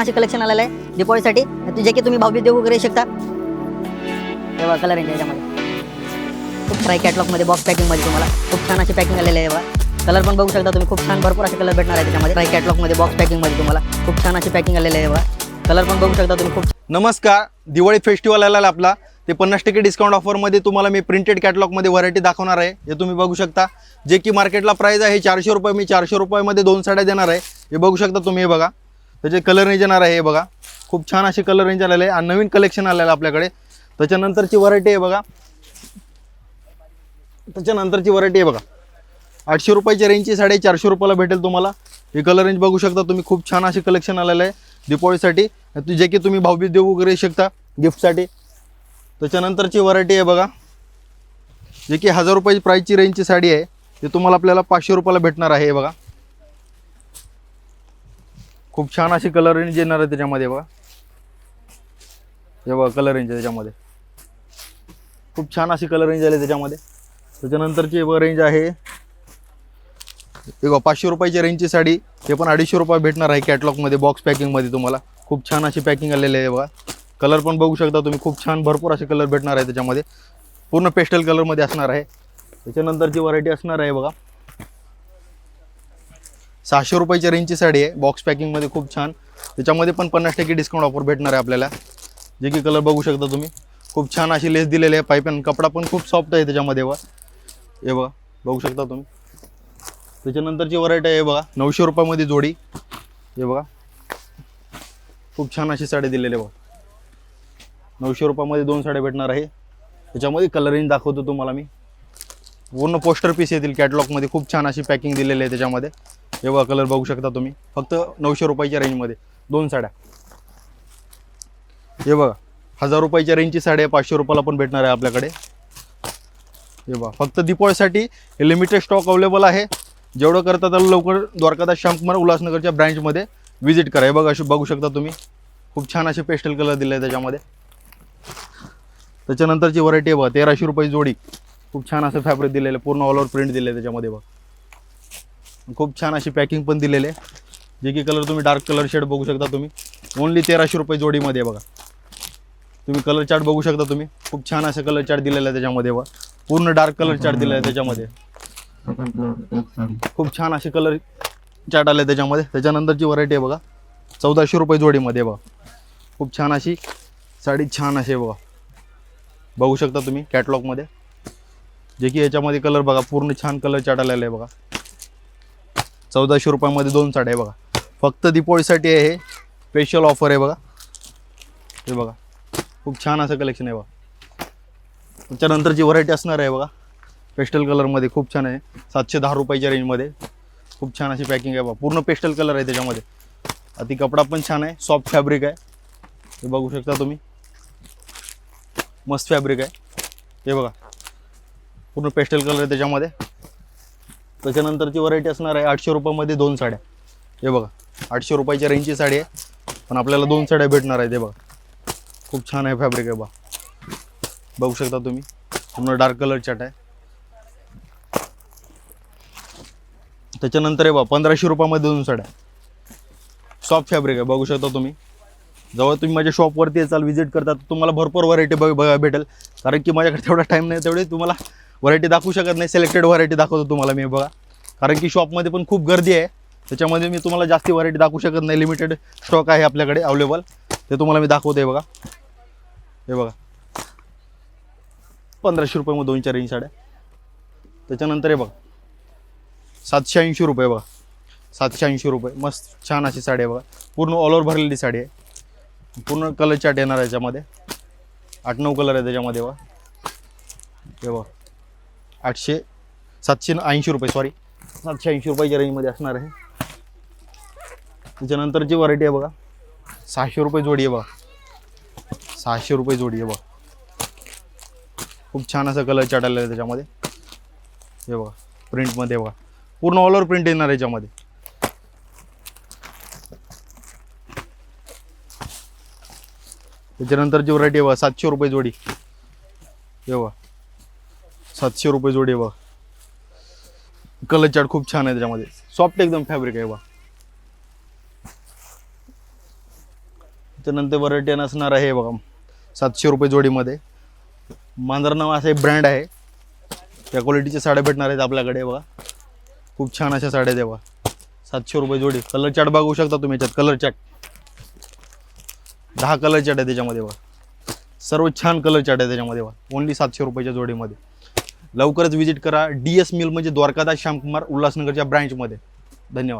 छान असे कलेक्शन आलेलं आहे? दिवाळीसाठी जे की तुम्ही भावबीज देऊ करू शकता? तेव्हा कलर आहे याच्यामध्ये. खूप ट्राय कॅटलॉगमध्ये बॉक्स पॅकिंगमध्ये तुम्हाला खूप छान अशी पॅकिंग आलेली आहे बघा. कलर पण बघू शकता तुम्ही. खूप छान भरपूर असे कलर भेटणार आहे त्याच्यामध्ये. ट्राय कॅटलॉगमध्ये बॉक्स पॅकिंगमध्ये तुम्हाला खूप छान अशी पॅकिंग आलेली आहे बघा. कलर पण बघू शकता तुम्ही. खूप नमस्कार. दिवाळी फेस्टिवल आलेला आपला. ते पन्नास टक्के डिस्काउंट ऑफरमध्ये तुम्हाला मी प्रिंटेड कॅटलॉगमध्ये व्हरायटी दाखवणार आहे. हे तुम्ही बघू शकता. जे की मार्केटला प्राईज आहे चारशे रुपये मी चारशे रुपयामध्ये दोन साड्या देणार आहे. हे बघू शकता तुम्ही हे बघा. त्याचे कलर रेंज येणार आहे हे बघा. खूप छान असे कलर रेंज आलेले आहे. आणि नवीन कलेक्शन आलेलं आहे आपल्याकडे. त्याच्यानंतरची व्हरायटी आहे बघा. त्याच्यानंतरची व्हरायटी आहे बघा. आठशे रुपयाच्या रेंजची साडे चारशे रुपयाला भेटेल तुम्हाला. हे कलर रेंज बघू शकता तुम्ही. खूप छान असे कलेक्शन आलेलं आहे दीपावळीसाठी जे की तुम्ही भाऊबीज देऊ वगैरे शकता गिफ्टसाठी त्याच्यानंतरची व्हरायटी आहे बघा. जे की हजार रुपयाची प्राईजची रेंजची साडी आहे. ते तुम्हाला आपल्याला पाचशे रुपयाला भेटणार आहे हे बघा. खूप छान अशी कलर रेंज येणार आहे त्याच्यामध्ये बघा. हे बघा कलर रेंज आहे त्याच्यामध्ये. खूप छान अशी कलर रेंज आली त्याच्यामध्ये. त्याच्यानंतरची बघा रेंज आहे. बघा पाचशे रुपयाची रेंजची साडी. ते पण अडीचशे रुपये भेटणार आहे कॅटलॉगमध्ये बॉक्स पॅकिंगमध्ये तुम्हाला. खूप छान अशी पॅकिंग आलेली आहे बघा. कलर पण बघू शकता तुम्ही. खूप छान भरपूर असे कलर भेटणार आहे त्याच्यामध्ये. पूर्ण पेस्टल कलरमध्ये असणार आहे. त्याच्यानंतरची व्हरायटी असणार आहे बघा. सहाशे रुपयाच्या रेंजची साडी आहे. बॉक्स पॅकिंगमध्ये खूप छान. त्याच्यामध्ये पण पन्नास टक्के डिस्काउंट ऑफर भेटणार आहे आपल्याला. जे की कलर बघू शकता तुम्ही. खूप छान अशी लेस दिलेली आहे. पाईप आणि कपडा पण खूप सॉफ्ट आहे त्याच्यामध्ये बघा. हे बघा बघू शकता तुम्ही. त्याच्यानंतरची व्हरायटी आहे बघा. नऊशे रुपयामध्ये जोडी. हे बघा. खूप छान अशी साडी दिलेली आहे बघा. नऊशे रुपयामध्ये दोन साड्या भेटणार आहे. त्याच्यामध्ये कलरिंग दाखवतो तुम्हाला मी. पूर्ण पोस्टर पीस येतील कॅटलॉगमध्ये खूप छान अशी पॅकिंग दिलेली आहे त्याच्यामध्ये. एवढा कलर बघू शकता तुम्ही. फक्त नऊशे रुपयाच्या रेंजमध्ये दोन साड्या. हे बघा हजार रुपयाच्या रेंजची साड्या पाचशे रुपयाला पण भेटणार आहे आपल्याकडे. हे बघा फक्त दिवाळीसाठी हे लिमिटेड स्टॉक अवेलेबल आहे. जेवढं करता त्याला लवकर द्वारकादास श्यामकुमार उल्हासनगरच्या ब्रँचमध्ये व्हिजिट करा. हे बघा अशी बघू शकता तुम्ही. खूप छान असे पेस्टल कलर दिले आहे त्याच्यामध्ये. त्याच्यानंतरची व्हरायटी आहे बघा तेराशे रुपये जोडी. खूप छान असं फॅब्रिक दिलेलं आहे पूर्ण ऑल ओव्हर प्रिंट दिले आहे त्याच्यामध्ये बघा. खूप छान अशी पॅकिंग पण दिलेली आहे. जे की कलर तुम्ही डार्क कलर शेड बघू शकता तुम्ही. ओनली तेराशे रुपये जोडीमध्ये बघा. तुम्ही कलर चार्ट बघू शकता तुम्ही. खूप छान असं कलर चार्ट दिलेला आहे त्याच्यामध्ये बघा. पूर्ण डार्क कलर चार्ट दिलेला आहे त्याच्यामध्ये. खूप छान असे कलर चार्ट आले त्याच्यामध्ये. त्याच्यानंतरची व्हरायटी आहे बघा. चौदाशे रुपये जोडीमध्ये बघा. खूप छान अशी साडी छान अशी आहे बघा. बघू शकता तुम्ही कॅटलॉगमध्ये जे की याच्यामध्ये कलर बघा. पूर्ण छान कलर चार्ट आलेला आहे बघा. चौदाशे रुपयामध्ये दोन साड्या आहे बघा. फक्त दीपोळीसाठी आहे हे. स्पेशल ऑफर आहे बघा. हे बघा. खूप छान असं कलेक्शन आहे बघा. त्याच्यानंतरची व्हरायटी असणार आहे बघा. पेस्टल कलरमध्ये खूप छान आहे. सातशे दहा रुपयाच्या रेंजमध्ये खूप छान अशी पॅकिंग आहे बघा. पूर्ण पेस्टल कलर आहे त्याच्यामध्ये. अति कपडा पण छान आहे. सॉफ्ट फॅब्रिक आहे. हे बघू शकता तुम्ही. मस्त फॅब्रिक आहे. हे बघा. पूर्ण पेस्टल कलर आहे त्याच्यामध्ये. त्याच्यानंतरची व्हरायटी असणार आहे आठशे रुपयामध्ये दोन साड्या. हे बघा आठशे रुपयाच्या रेंजची साडी आहे. पण आपल्याला दोन साड्या भेटणार आहेत हे बघा. खूप छान आहे फॅब्रिक आहे बा बघू शकता तुम्ही पूर्ण डार्क कलर चाट आहे. त्याच्यानंतर आहे बा पंधराशे रुपयामध्ये दोन साड्या. सॉफ्ट फॅब्रिक आहे बघू शकता तुम्ही. जेव्हा तुम्ही माझ्या शॉपवरती याचाल व्हिजिट करता तर तुम्हाला भरपूर व्हरायटी बघ बघा भेटेल. कारण की माझ्याकडे तेवढा टाईम नाही तेवढे तुम्हाला व्हरायटी दाखवू शकत नाही. सिलेक्टेड व्हरायटी दाखवतो तुम्हाला मी बघा. कारण की शॉपमध्ये पण खूप गर्दी आहे. त्याच्यामध्ये मी तुम्हाला जास्ती व्हरायटी दाखवू शकत नाही. लिमिटेड स्टॉक आहे आपल्याकडे अवेलेबल ते तुम्हाला मी दाखवते बघा. हे बघा. पंधराशे रुपये दोन चार इंच साड्या. त्याच्यानंतर हे बघा. सातशे ऐंशी रुपये बघा. सातशे ऐंशी रुपये. मस्त छान अशी साडी आहे बघा. पूर्ण ऑल ओव्हर भरलेली साडी आहे. पूर्ण कलर चाट येणार आहे याच्यामध्ये. आठ नऊ कलर आहे त्याच्यामध्ये बघा. हे बघा. आठशे सातशे ऐंशी रुपये सॉरी सातशे ऐंशी रुपयाच्या रेंजमध्ये असणार आहे. त्याच्यानंतरची व्हरायटी आहे बघा. सहाशे रुपये जोडी आहे बघा. सहाशे रुपये जोडी आहे बघा. खूप छान असा कलर चार्ट आहे त्याच्यामध्ये. हे बघा प्रिंटमध्ये बघा. पूर्ण ऑल ओव्हर प्रिंट येणार आहे याच्यामध्ये. त्याच्यानंतरची व्हरायटी आहे बघा सातशे रुपये जोडी. हे बघा. सातशे रुपये जोडी आहे बघा. कलर चार्ट खूप छान आहे त्याच्यामध्ये. सॉफ्ट एकदम फॅब्रिक आहे बा त्यानंतर व्हरायटी असणार आहे बघा. सातशे रुपये जोडीमध्ये. मांजर नाव एक ब्रँड आहे. त्या क्वालिटीच्या साड्या भेटणार आहेत आपल्याकडे बघा. खूप छान अशा साड्या आहेत सातशे रुपये जोडी. कलर चार्ट बघू शकता तुम्ही याच्यात कलर चार्ट दहा कलर चार्ट आहे त्याच्यामध्ये बघा. सर्व छान कलर चार्ट आहे त्याच्यामध्ये बघा. ओनली सातशे रुपयाच्या जोडीमध्ये. लवकरच विजिट करा. डी एस मिल म्हणजे द्वारकादास श्यामकुमार उल्हासनगरच्या ब्रँचमध्ये धन्यवाद.